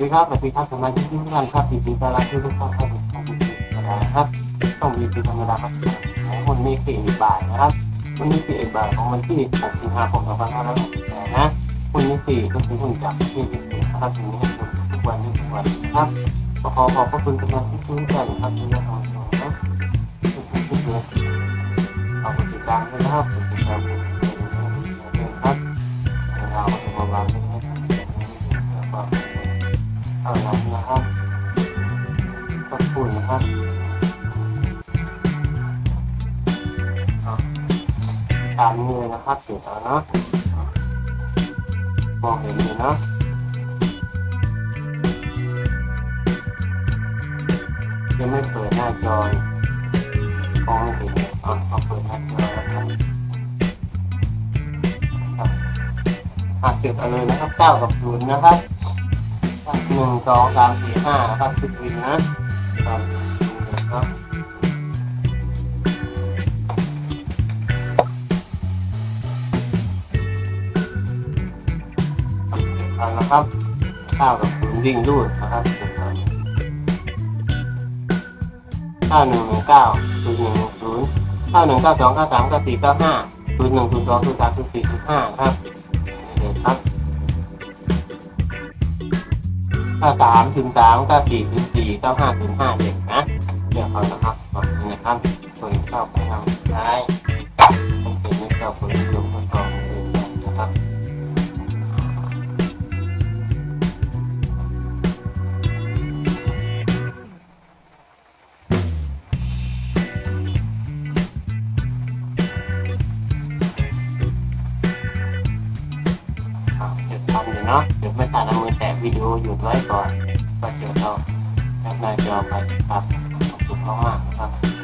ดีครับสวัสดีครับสมาชิกทุกท่านครับยินดีต้อนรับทุกท่านเข้าสู่ช่องวีธรรมดานะครับช่องวีธรรมดาครับของวันนี้สี่บ่ายนะครับวันนี้สี่บ่ายของวันที่6สิงหาคม2568นะวันนี้สี่ก็คือวันจับที่ที่สี่นะครับถึงให้คุณทุกวันนี้ทุกวันนะครับขอขอบพระคุณสมาชิกทุกท่านครับที่ได้ทำชมนะทุกท่านทุกท่านขอบคุณติดตามนะครับขอบคุณครับครับ เอาละนะครับขอบคุณนะครับเอาตามนี้เลยนะครับเดี๋ยวเอานะมองเห็นเลยเนาะยังไม่เปิดหน้าจอมองไม่เห็นเลยเอาเอาเปิดหน้าจอแล้วครับครับอะเก็บเอาเลยนะครับเก้ากับศูนย์นะครับ หนึ่งสองสามสี่ห้านะครับสิบวินนะครับนะครับเอาละครับ ข้าวกับคุณวิ่งรูดนะครับข้าวหนึ่งหนึ่งเก้าศูนย์หนึ่งหนึ่งศูนย์ข้าวหนึ่งเก้าสองเก้าสามเก้าสี่เก้าห้าศูนย์หนึ่งศูนย์สองศูนย์สามศูนย์สี่ศูนย์ห้าครับนี่ครับ ถ้าสามถึงสามเก้าสี่ถึงสี่เก้าห้าถึงห้าเด็กนะเดี๋ยวเขานะครับขอบคุณนะครับคนเข้าไปทางซ้ายผมเป็นไม่เข้าคนลงข้อส ทำอยู่เนาะหยุดไม่ทันเอามือแตะวิดีโอหยุดไว้ก่อนก็เดี๋ยวเราแคปหน้าจอไปครับขอบคุณมากๆนะครับ